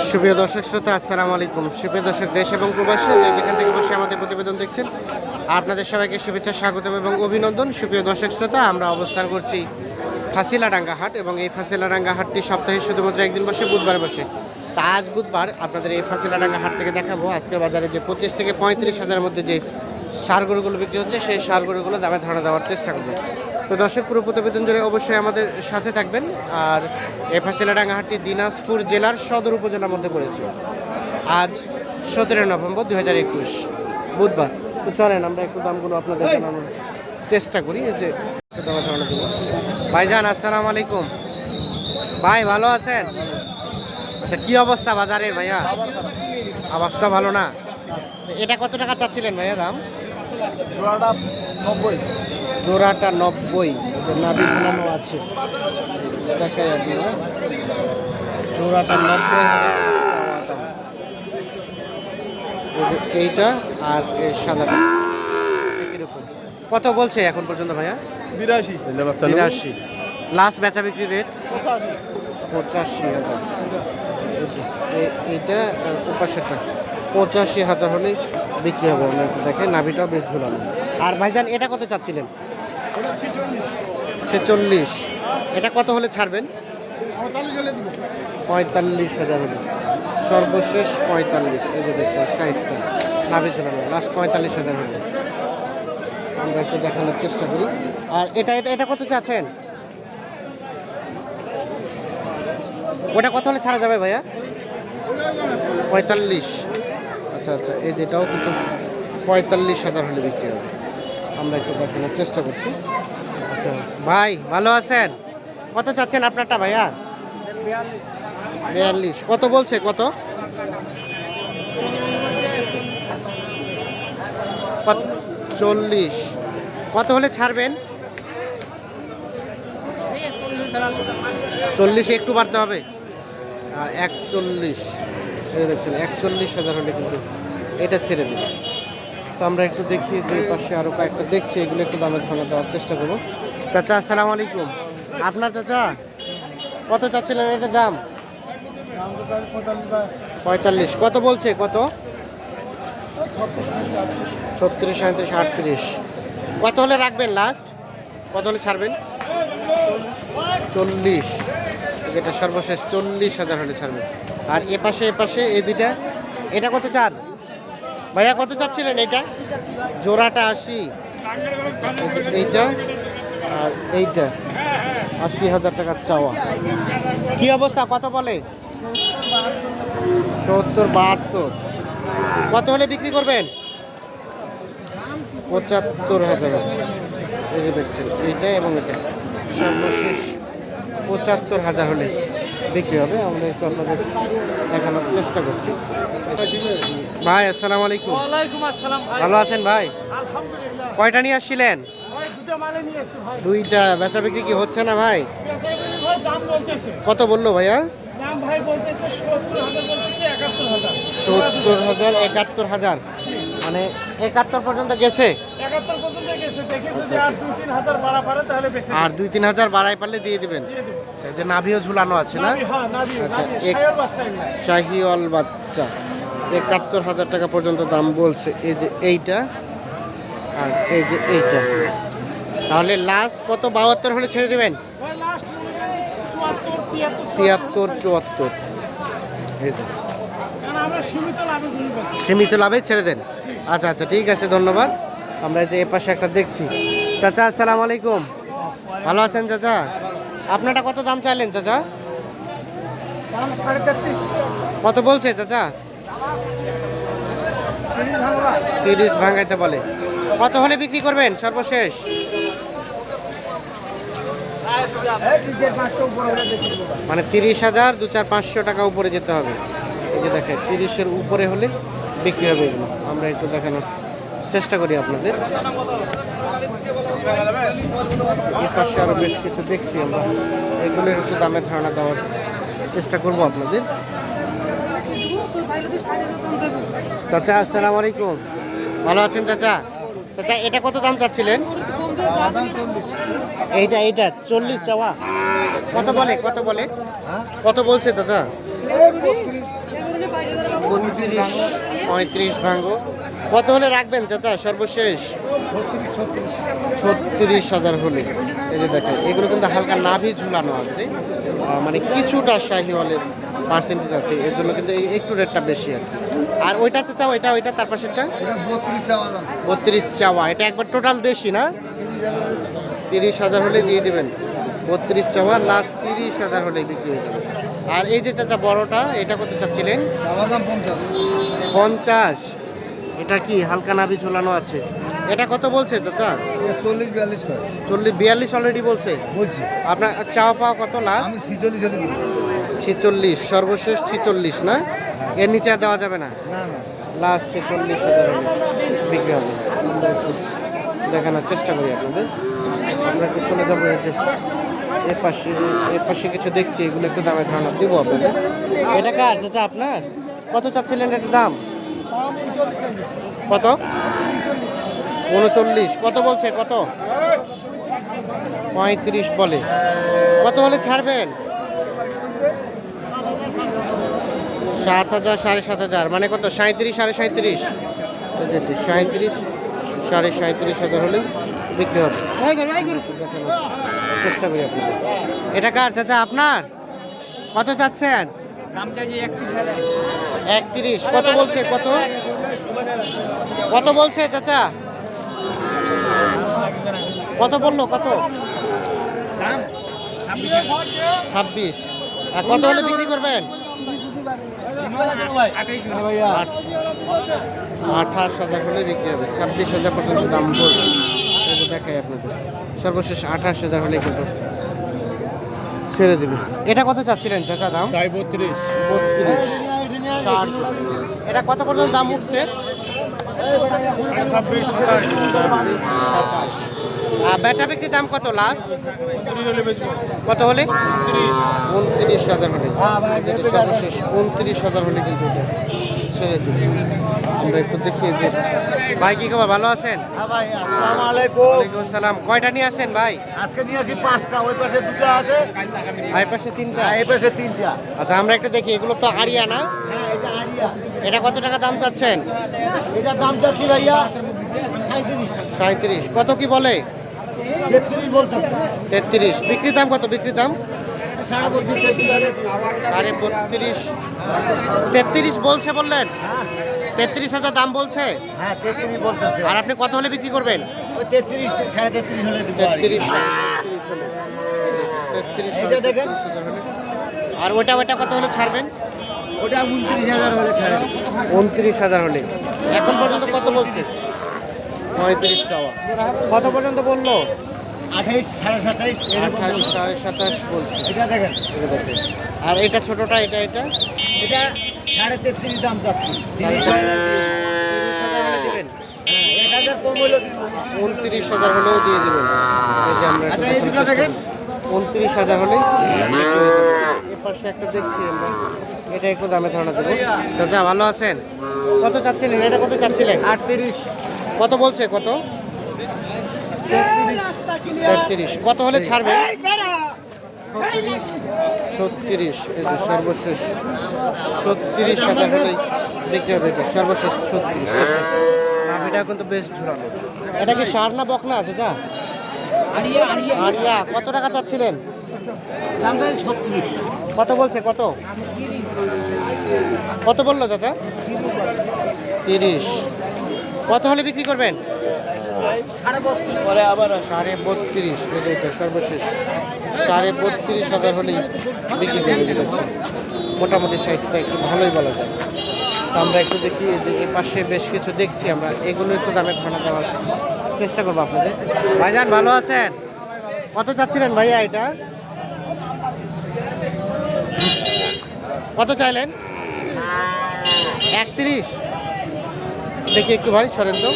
সুপ্রিয় দর্শক শ্রোতা, আসসালামু আলাইকুম। সুপ্রিয় দর্শক, দেশ এবং প্রবাসী যেখান থেকে বসে আমাদের প্রতিবেদন দেখছেন, আপনাদের সবাইকে শুভেচ্ছা, স্বাগতম এবং অভিনন্দন। সুপ্রিয় দর্শক শ্রোতা, আমরা অবস্থান করছি ফাঁসিলাডাঙ্গা হাট এবং এই ফাঁসিলাডাঙ্গা হাটটি সপ্তাহে শুধুমাত্র একদিন বসে, বুধবার বসে। তা আজ বুধবার আপনাদের এই ফাঁসিলাডাঙ্গা হাট থেকে দেখাবো। আজকের বাজারে যে পঁচিশ থেকে পঁয়ত্রিশ হাজারের মধ্যে যে সার গরুগুলো বিক্রি হচ্ছে, সেই সার গরুগুলো দামে ধারণা দেওয়ার চেষ্টা করব। তো দর্শক পুরো প্রতিবেদন জুড়ে অবশ্যই আমাদের সাথে থাকবেন। আর এই ফাঁসিলাডাঙ্গা হাটটি দিনাজপুর জেলার সদর উপজেলার মধ্যে পড়েছে। আজ সতেরো নভেম্বর দুই হাজার একুশ বুধবার। তো চলেন আমরা একটু দামগুলো আপনাদের জানানোর চেষ্টা করি। যে ভাইজান আসসালামু আলাইকুম। ভাই ভালো আছেন? আচ্ছা কি অবস্থা বাজারের ভাইয়া? অবস্থা ভালো না? এটা কত টাকা চাচ্ছিলেন ভাইয়া দাম? নব্বই। জোড়াটা নব্বই নাভি ঝুলানো আছে। দেখাই আপনারা জোড়াটা নব্বই এইটা আর এর সাদাটা রকম কত বলছে এখন পর্যন্ত ভাইয়া? বিরাশি। বিরাশি। লাস্ট বেচা বিক্রি রেট পঁচাশি। হাজার। এই এইটা আর উপাসেরটা। পঁচাশি হাজার হলে বিক্রি হবে। দেখেন নাভিটাও বেশ ঝুলানো। আর ভাইজান এটা কত চাচ্ছিলেন? ছেচল্লিশ। এটা কত হলে ছাড়বেন? পঁয়তাল্লিশ হাজার হলে। সর্বশেষ পঁয়তাল্লিশ, এই যে দেখছেন সাইজটা নাভি ঝুলানো লাস্ট পঁয়তাল্লিশ হাজার হলে। আমরা একটু দেখানোর চেষ্টা করি। আর এটা এটা এটা কত চাচ্ছেন? ওটা কত হলে ছাড়া যাবে ভাইয়া? পঁয়তাল্লিশ। আচ্ছা আচ্ছা এই যেটাও কিন্তু পঁয়তাল্লিশ হাজার হলে বিক্রি হবে। আমরা একটু দেখানোর চেষ্টা করছি। আচ্ছা ভাই, ভালো আছেন? কত চাচ্ছেন আপনারটা, ভাইয়া? বিয়াল্লিশ। কত বলছে, কত? কত? চল্লিশ। কত হলে ছাড়বেন? চল্লিশ একটু বাড়তে হবে। একচল্লিশ। দেখছেন, একচল্লিশ হাজার হলে কিন্তু এটা ছেড়ে দেবে তো আমরা একটু দেখি যে পাশে আরও কয়েকটা দেখছি, এগুলো একটু দামে ধারণা দেওয়ার চেষ্টা করব। চাচা, আসসালামু আলাইকুম। আপনার চাচা, কত চাচ্ছিলেন এটার দাম? পঁয়তাল্লিশ। কত বলছে? কত? ছত্রিশ সাঁত্রিশ, আটত্রিশ। কত হলে রাখবেন লাস্ট কত হলে ছাড়বেন? চল্লিশ। এটা সর্বশেষ চল্লিশ হাজার হলে ছাড়বেন। আর এ পাশে এ পাশে এই দুইটা। এটা কত চান? ভাইয়া, কত চাচ্ছিলেন এইটা? জোড়াটা আশি। এইটা? আর এইটা, আশি হাজার টাকার চাওয়া। কি অবস্থা? কত বলে? সত্তর বাহাত্তর। কত হলে বিক্রি করবেন? পঁচাত্তর হাজার। এই যে দেখছেন, এইটা এবং এটা। সর্বশেষ পঁচাত্তর হাজার হলে। বিক্রি হবে। আমরা একটু আপনাদের দেখানোর চেষ্টা করছি। ভাই আসসালামু আলাইকুম। ওয়ালাইকুম আসসালাম ভাই। ভালো আছেন ভাই? আলহামদুলিল্লাহ। কয়টা নিয়ে আসছিলেন? দুইটা বেচা বিক্রি কি হচ্ছে না ভাই? কত বলল ভাইয়া? সত্তর হাজার একাত্তর হাজার। মানে একাত্তর পর্যন্ত গেছে? একাত্তর পর্যন্ত গেছে। দেখে যদি আর দুই তিন হাজার বাড়া পারে তাহলে বেশি আর দুই তিন হাজার বাড়াই পারলে দিয়ে দিবেন? আচ্ছা, যে নাভিও ঝুলানো আছে না? হ্যাঁ আচ্ছা। শাহিওয়াল বাচ্চা একাত্তর হাজার টাকা পর্যন্ত দাম বলছে। এই যে এইটা আর এই যে এইটা। তাহলে লাস্ট কত? বাহাত্তর হলে ছেড়ে দেবেন? তিয়াত্তর চুয়াত্তর। এই যে। সীমিত লাভে ছেড়ে দেন। আচ্ছা আচ্ছা ঠিক আছে ধন্যবাদ। আমরা এই যে এ পাশে একটা দেখছি। চাচা আসসালাম আলাইকুম। ভালো আছেন চাচা? আপনারটা কত দাম চাইলেন চাচা? কত বলছে চাচা? তিরিশ ভাঙাইতে বলে। কত হলে বিক্রি করবেন সর্বশেষ? দেখে মানে তিরিশ হাজার দু চার পাঁচশো টাকা উপরে যেতে হবে। এই যে দেখেন তিরিশের উপরে হলে বিক্রি হবে এগুলো আমরা একটু দেখানোর চেষ্টা করি আপনাদের। এই পাশে আরও বেশ কিছু দেখছি আমরা। এগুলোর একটু দামে ধারণা দেওয়ার চেষ্টা করব আপনাদের। চাচা আসসালামু আলাইকুম। ভালো আছেন চাচা? চাচা এটা কত দাম চাচ্ছিলেন? এইটা এইটা চল্লিশ চাওয়া। কত বলে কত বলে? কত বলছে চাচা? বত্রিশ পঁয়ত্রিশ ভাঙ্গো কত হলে রাখবেন চাচা সর্বশেষ? ছত্রিশ হাজার হলে। এই যে দেখেন এগুলো কিন্তু হালকা নাভি ঝুলানো আছে। মানে কিছুটা শাহিওয়ালের পার্সেন্টেজ আছে। এর জন্য কিন্তু একটু রেটটা বেশি আর কি। আর ওইটা চাচা ওইটা ওইটা তার পাশেরটা? বত্রিশ চাওয়া এটা একবার টোটাল দেশি না? তিরিশ হাজার হলে দিয়ে দেবেন। বত্রিশ চাওয়া লাস্ট তিরিশ হাজার হলে বিক্রি হয়ে যাবে। আর এই যে চাচা বড়টা এটা কত চাচ্ছিলেন? পঞ্চাশ। এটা কি হালকা নাভি ঝোলানো আছে? এটা কত বলছে চাচা? চল্লিশ বিয়াল্লিশ চল্লিশ বিয়াল্লিশ অলরেডি বলছে? বলছি। আপনার চাওয়া পাওয়া কত লাভ? আমি ছিচল্লিশ ছিচল্লিশ সর্বশেষ ছিচল্লিশ না? এর নিচে দেওয়া যাবে না? লাস্ট ছেচল্লিশ বিক্রি হবে। দেখানোর চেষ্টা করি আপনাদের। আমরা একটু চলে যাব এই যে এ পাশে এর পাশে কিছু দেখছি এগুলো একটু দামে ধারণা দেবো আপনাদের। এটা চাচা আপনার? কত চাচ্ছিলেন এটার দাম? কত? উনচল্লিশ। কত বলছে? কত? পঁয়ত্রিশ বলে। কত হলে ছাড়বেন? সাত হাজার, সাড়ে সাত হাজার। মানে কত? সাঁত্রিশ সাড়ে সাঁত্রিশ সাঁত্রিশ সাড়ে সাঁত্রিশ হাজার হলে বিক্রি হবে। চেষ্টা করি এটা কার? চাচা, আপনার? কত চাচ্ছেন? একত্রিশ কত বলছে কত? কত বলছে চাচা? কত বলল কত? ছাব্বিশ। আর কত হলে বিক্রি করবেন? আঠাশ হাজার হলে বিক্রি হবে। ছাব্বিশ হাজার পর্যন্ত দাম এটা দেখাই আপনাদের। সর্বশেষ আঠাশ হাজার হলে কিন্তু ছেড়ে দেবে। এটা কত চাচ্ছিলেন চাচা দাম? চাই বত্রিশ। বত্রিশ। ষাট। এটা কত পর্যন্ত দাম উঠছে? ছাব্বিশ সাতাশ। বেচা বিক্রি দাম কত লাস্ট কত হলে? উনত্রিশ হাজার হলে। উনত্রিশ হাজার হলে কিন্তু ছেড়ে দিবে আমরা একটু দেখিয়ে যে ভাই কি খবর? ভালো আছেন? হ্যাঁ ভাই আসসালামু আলাইকুম। ওয়ালাইকুম আসসালাম। কয়টা নিয়ে আসেন ভাই? আজকে নিয়ে আসি পাঁচটা ওই পাশে দুটো আছে। ভাই পাশে তিনটা? আর এই পাশে তিনটা। আচ্ছা আমরা একটু দেখি এগুলো তো আরিয়া না? হ্যাঁ এটা আড়িয়া। এটা কত টাকা দাম চাচ্ছেন? এটা দাম চাচ্ছি ভাইয়া সাঁত্রিশ সাঁত্রিশ কত কি বলে? তেত্রিশ বলতেছে। তেত্রিশ। বিক্রি দাম কত? বিক্রি দাম? সাড়ে বত্রিশ। তেত্রিশ বলছে বললেন? তেত্রিশ হাজার দাম বলছে? হ্যাঁ আর আপনি কত হলে বিক্রি করবেন? ওই তেত্রিশ সাড়ে তেত্রিশ হলে তেত্রিশ। এইটা দেখেন। আর ওটা ওটা কত হলে ছাড়বেন? ওটা উনত্রিশ হাজার হলে ছাড়ে। দেব। উনত্রিশ হাজার হলে। এখন পর্যন্ত কত বলছিস? পঁয়ত্রিশ চাওয়া। কত পর্যন্ত বলল? আঠাইশ সাড়ে সাতাইশ আঠাশ সাড়ে সাতাশ বলছে। এটা দেখেন। এটা দেখেন। আর এটা ছোটটা এটা এটা? এটা সাড়ে তেত্রিশ দাম চাচ্ছি। তিরিশ হাজার হলে দিবেন? হ্যাঁ, এক হাজার কম হলো উনত্রিশ হাজার হলেও দিয়ে দেবেন। আচ্ছা, এই দুটো দেখেন। উনত্রিশ হাজার হলে এ পাশে একটা দেখছি আমরা। এটা একটু দামে ধারণা দেবো। চাচা ভালো আছেন? কত চাচ্ছিলেন? এটা কত চাচ্ছিলেন? আটত্রিশ। কত বলছে? কত? তেত্রিশ। কত হলে ছাড়বেন ছত্রিশ এই সর্বশেষ। ছত্রিশ হাজার হলেই বিক্রি হবে। সর্বশেষ ছত্রিশ নাভিটা কিন্তু বেশ ঝুলানো। এটা কি সার না বকনা আছে যা? আরিয়া কত টাকা চাচ্ছিলেন? কত বলছে কত? কত বলল চাচা? তিরিশ। কত হলে বিক্রি করবেন? সাড়ে বত্রিশ, এই এটা সর্বশেষ। সাড়ে বত্রিশ হাজার হলেই বিক্রি করে দিচ্ছে মোটামুটি সাইজটা একটু ভালোই বলা যায়। আমরা একটু দেখি যে এই পাশে বেশ কিছু দেখছি আমরা। এগুলো একটু দামে ধারণা দেওয়ার চেষ্টা করব আপনাদের। ভাইজান, ভালো আছেন? কত চাচ্ছিলেন ভাইয়া এটা? কত চাইলেন? একত্রিশ? দেখি একটু ভাই, সরেন তো।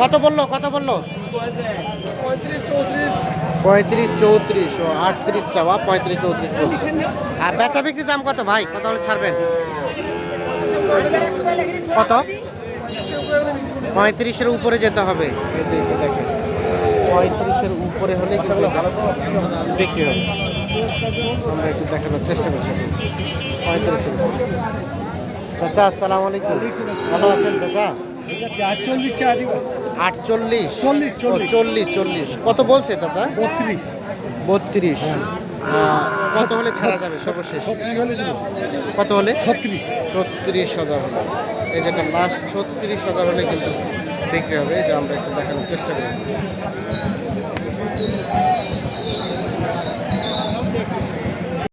কত বলল কত বলল? পঁয়ত্রিশ চৌত্রিশ। ও, আটত্রিশ চাওয়া, পঁয়ত্রিশ চৌত্রিশ বলছে। আর বেচা বিক্রির দাম কত ভাই? কত হলে ছাড়বেন? কত? পঁয়ত্রিশের উপরে যেতে হবে। পঁয়ত্রিশের উপরে হলে কিন্তু বিক্রি হবে। আমরা একটু দেখানোর চেষ্টা করছি। পঁয়ত্রিশ চাচা, আসসালামু আলাইকুম। ভালো আছেন, চাচা? আটচল্লিশ? চল্লিশ, চল্লিশ। কত বলছে চাচা? বত্রিশ। বত্রিশ। কত হলে ছাড়া যাবে সর্বশেষ? কত হলে? ছত্রিশ। ছত্রিশ হাজার হলে। এই যেটা লাস্ট ছত্রিশ হাজার হলে কিন্তু বিক্রি হবে। যে আমরা একটু দেখানোর চেষ্টা করি।